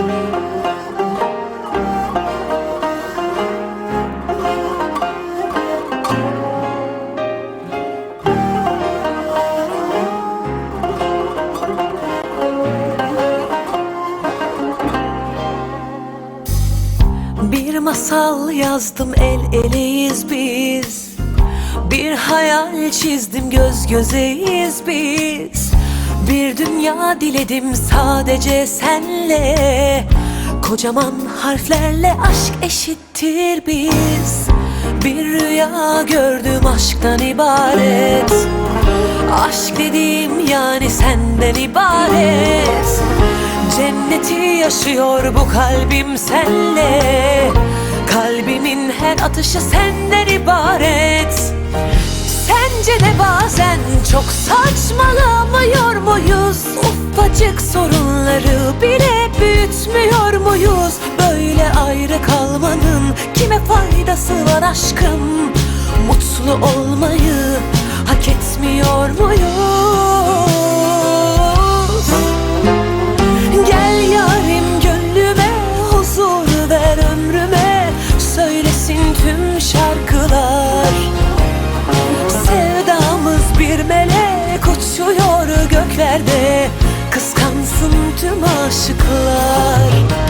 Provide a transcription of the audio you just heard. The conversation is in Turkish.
Bir masal yazdım el eleyiz biz. Bir hayal çizdim göz gözeyiz biz Bir dünya diledim sadece senle. Kocaman harflerle aşk eşittir biz. Bir rüya gördüm aşktan ibaret. Aşk dediğim yani senden ibaret. Cenneti yaşıyor bu kalbim senle. Kalbimin her atışı senden ibaret. Sence de bazen çok saçmalamıyor muyuz? Ufacık sorunları bile büyütmüyor muyuz? Böyle ayrı kalmanın kime faydası var aşkım? Mutlu olmayı hak etmiyor muyuz? Gel yarim gönlüme huzur ver ömrüme Söylesin tüm şarkılar Sevdamız bir melek uçuyor göklerde tüm aşıklar